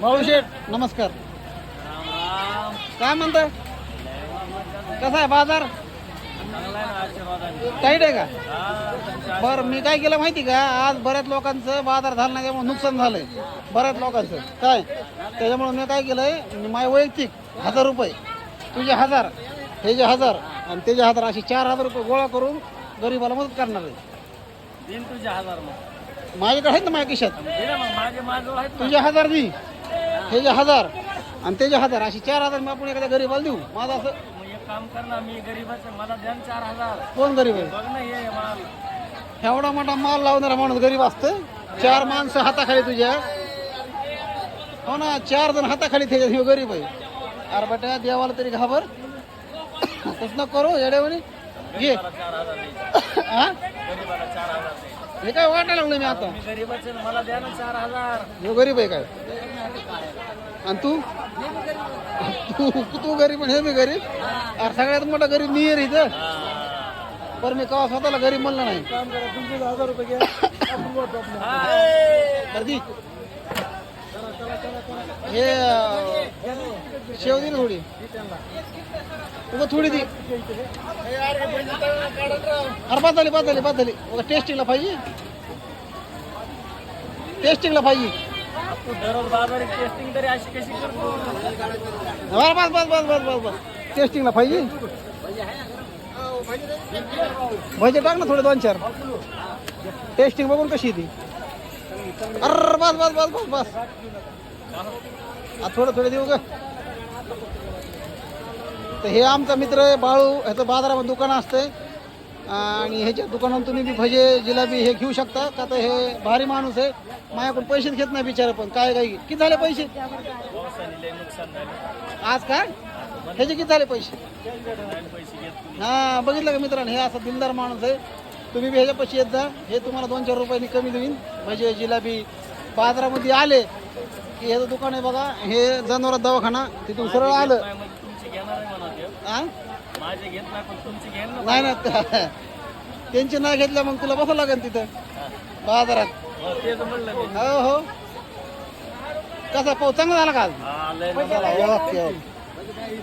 भाऊ शेठ नमस्कार. काय म्हणताय? कसा आहे बाजार? टाईट आहे का? बरं मी काय केलं माहिती का? आज बऱ्याच लोकांचं बाजार झालं नाही त्यामुळे नुकसान झालंय. बऱ्याच लोकांचं. काय? त्याच्यामुळे मी काय केलंय मी माझे वैयक्तिक हजार रुपये तुझे हजार हे जे हजार आणि ते जे हजार असे चार हजार रुपये गोळा करून गरिबाला मदत करणार आहे. तुझे हजार माझ्याकडे आहेत ना माझ्या खिशात? तुझे हजार दे हे जे हजार आणि त्याचे हजार असे चार हजार मी आपण एखाद्या गरीबाला देऊ. माझं असं मग एक काम कर ना मी गरीबाचं मला द्या ना चार हजार. कोण गरीब आहे? बघ ना हे माल. एवढा मोठा माल लावणारा माणूस गरीब असतं चार माणसं हाताखाली तुझ्या. हो ना चार जण हाताखाली त्याच्यात ह्यो गरीब आहे. अरे बेटा देवाला तरी घाबर. तसं नको करू घे. चार हजार दे. हा गरीबाला चार हजार दे. हे काय वाटायला लागलं मी आता? मी गरीबाचं आहे, मला द्या ना चार हजार. ह्यो गरीब आहे काय? आणि तू? तू तू गरीब आणि हे मी गरीब? अरे सगळ्यात मोठा गरीब मी आहे रे इथं. पण मी कवा स्वतःला गरीब म्हणलं नाही. काम करा तुमचे हजार रुपये घ्या. हे. अं, शेव दे ना थोडी. उगा थोडी दी अरे बाद झाली बाद झाली बाद झाली उगा टेस्टिंगला पाहिजे टेस्टिंगला पाहिजे. तू बस बस बस बस बस बस. टेस्टिंगला पाहिजे. भजे टाक ना थोडे दोन चार. टेस्टिंग बघून कशी ती अरे बस बस बस बस बस. आ, थोडं थोडं देऊ का? तर हे आमचा मित्र आहे बाळू. ह्याचं बाजारामध्ये दुकान असते आणि ह्याच्या दुकानातून तुम्ही बी भजे जिलाबी हे घेऊ शकता. का तर हे भारी माणूस आहे. माझ्याकडून पैसेच घेत नाही बिचारा पण. काय काय? किती झाले पैसे? आज काय? ह्याचे किती झाले पैसे? हा बघितलं का मित्रांनो? हे असा दिलदार माणूस आहे. तुम्ही बी ह्याच्यापाशी येत जा. हे तुम्हाला दोन चार रुपयांनी कमी देईन. भजे जिलाबी बाजारामध्ये आले. की ह्याचं दुकान आहे बघा हे जनावरात दवाखाना तिथून सरळ आलं. नाही तुमची घेणार आहे म्हणा ते हा माझे घेत नाही पण तुमची घेईन ना. नाही ना त्यांची नाही घेतल्या मग तुला बसावं लागेल तिथं. बाजारात. हो, तेच म्हणलं मी. हो हो. कसा पाऊस चांगला झाला का आज? हा लय मजा ओके ओके